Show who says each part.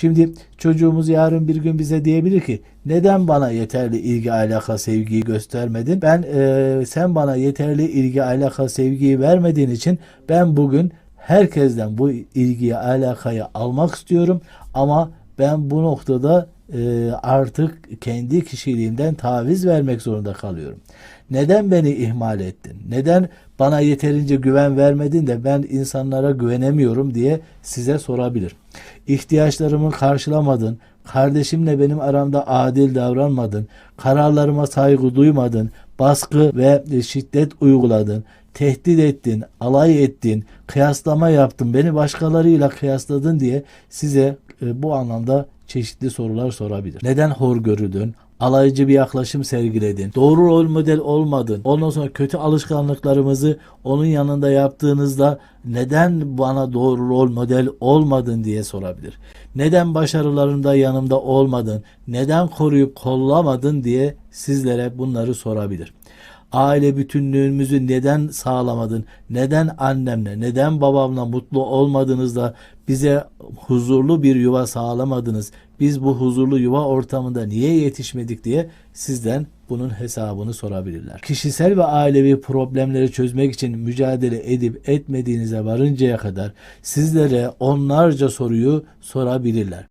Speaker 1: Şimdi çocuğumuz yarın bir gün bize diyebilir ki neden bana yeterli ilgi alaka sevgiyi göstermedin? Ben e, sen bana yeterli ilgi alaka sevgiyi vermediğin için ben bugün herkesten bu ilgiyi alakayı almak istiyorum ama ben bu noktada e, artık kendi kişiliğimden taviz vermek zorunda kalıyorum. Neden beni ihmal ettin? Neden bana yeterince güven vermedin de ben insanlara güvenemiyorum diye size sorabilir. İhtiyaçlarımı karşılamadın, kardeşimle benim aramda adil davranmadın, kararlarıma saygı duymadın, baskı ve şiddet uyguladın, tehdit ettin, alay ettin, kıyaslama yaptın, beni başkalarıyla kıyasladın diye size e, bu anlamda çeşitli sorular sorabilir. Neden hor görüldün? Alaycı bir yaklaşım sergiledin. Doğru rol model olmadın. Ondan sonra kötü alışkanlıklarımızı onun yanında yaptığınızda neden bana doğru rol model olmadın diye sorabilir. Neden başarılarında yanımda olmadın? Neden koruyup kollamadın diye sizlere bunları sorabilir aile bütünlüğümüzü neden sağlamadın? Neden annemle, neden babamla mutlu olmadınız da bize huzurlu bir yuva sağlamadınız? Biz bu huzurlu yuva ortamında niye yetişmedik diye sizden bunun hesabını sorabilirler. Kişisel ve ailevi problemleri çözmek için mücadele edip etmediğinize varıncaya kadar sizlere onlarca soruyu sorabilirler.